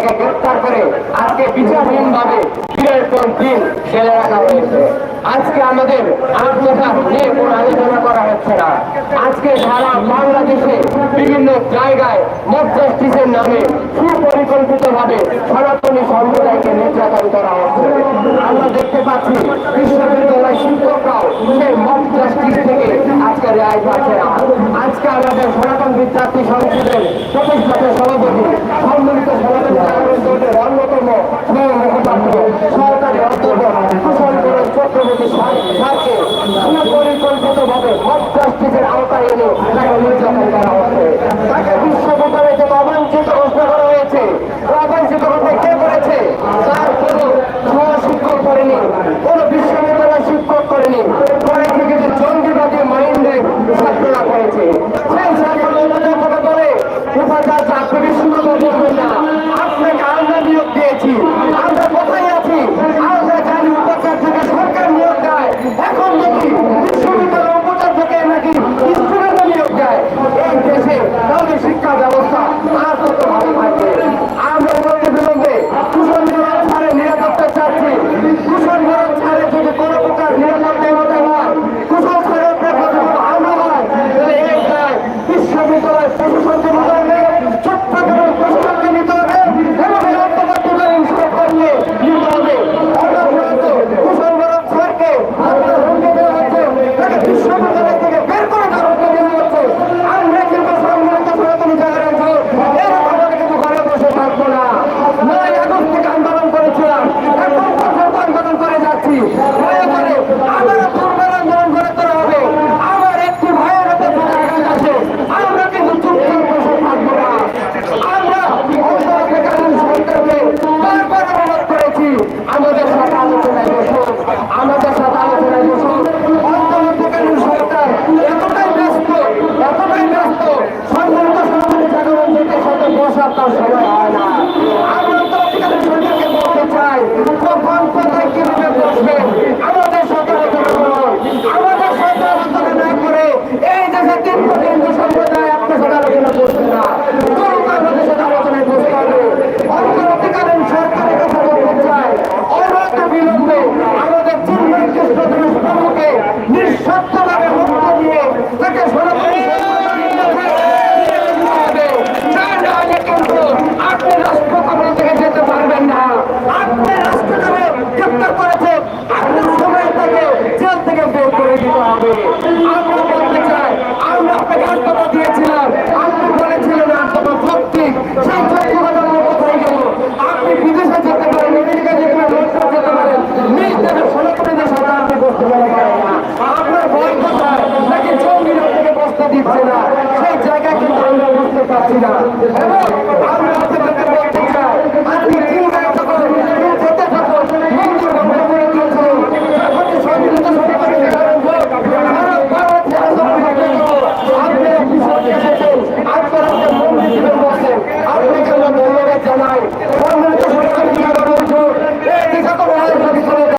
তাকে গ্রেফতার করে আজকে বিচারহীন ভাবে দিনের পর দিন জেলে রাখা হয়েছে। আজকে আমাদের আত্মসাত নিয়ে কোন আলোচনা করা হচ্ছে না। আজকে সারা বাংলাদেশে বিভিন্ন জায়গায় মত জাস্টিসের নামে সুপরিকল্পিতভাবে সনাতনী সম্প্রদায়কে নির্যাতন করা হচ্ছে। আমরা দেখতে পাচ্ছি বিশ্ববিদ্যালয় শিক্ষকরাও সেই মত জাস্টিস থেকে আজকে রেয়াই পাচ্ছে না। আজকে আমাদের সনাতন বিদ্যার্থী সংসদের সুপরিকল্পিতভাবে Aquí los pocos